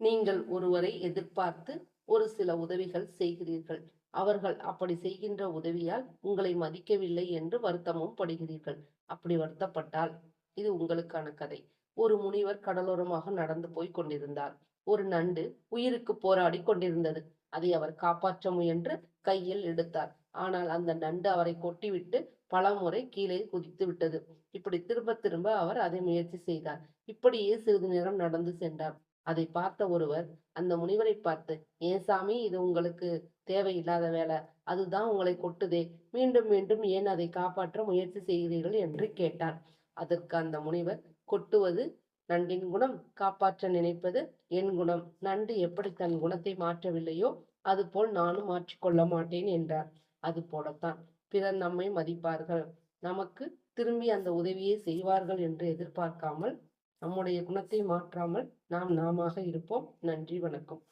நீங்கள் ஒருவரை எதிர்பார்த்து ஒரு சில உதவிகள் செய்கிறீர்கள். அவர்கள் அப்படி செய்கின்ற உதவியால் உங்களை மதிக்கவில்லை என்று வருத்தமும் படுகிறீர்கள். அப்படி வருத்தப்பட்டால் இது உங்களுக்கான கதை. ஒரு முனிவர் கடலோரமாக நடந்து போய் கொண்டிருந்தார். ஒரு நண்டு உயிருக்கு போராடி கொண்டிருந்தது. அதை அவர் காப்பாற்ற முயன்று கையில் எடுத்தார். ஆனால் அந்த நண்டு அவரை கொட்டிவிட்டு பலமுறை கீழே குதித்து விட்டது. இப்படி திரும்ப திரும்ப அவர் அதை முயற்சி செய்தார். இப்படியே சிறிது நேரம் நடந்து சென்றார். அதை பார்த்த ஒருவர் அந்த முனிவரை பார்த்து ஏன் சாமி இது உங்களுக்கு தேவையில்லாத வேலை. அதுதான் உங்களை கொட்டுதே. மீண்டும் மீண்டும் ஏன் அதை காப்பாற்ற முயற்சி செய்கிறீர்கள்? என்று கேட்டார். அதற்கு அந்த முனிவர் கொட்டுவது நண்டின் குணம் காப்பாற்ற நினைப்பது என் குணம். நண்டு எப்படி தன் குணத்தை மாற்றவில்லையோ அதுபோல் நானும் மாற்றிக்கொள்ள மாட்டேன் என்றார். அது போலத்தான் பிறர் நம்மை மதிப்பார்கள். நமக்கு திரும்பி அந்த உதவியை செய்வார்கள் என்று எதிர்பார்க்காமல் நம்முடைய குணத்தை மாற்றாமல் நாம் நாமாக இருப்போம். நன்றி வணக்கம்.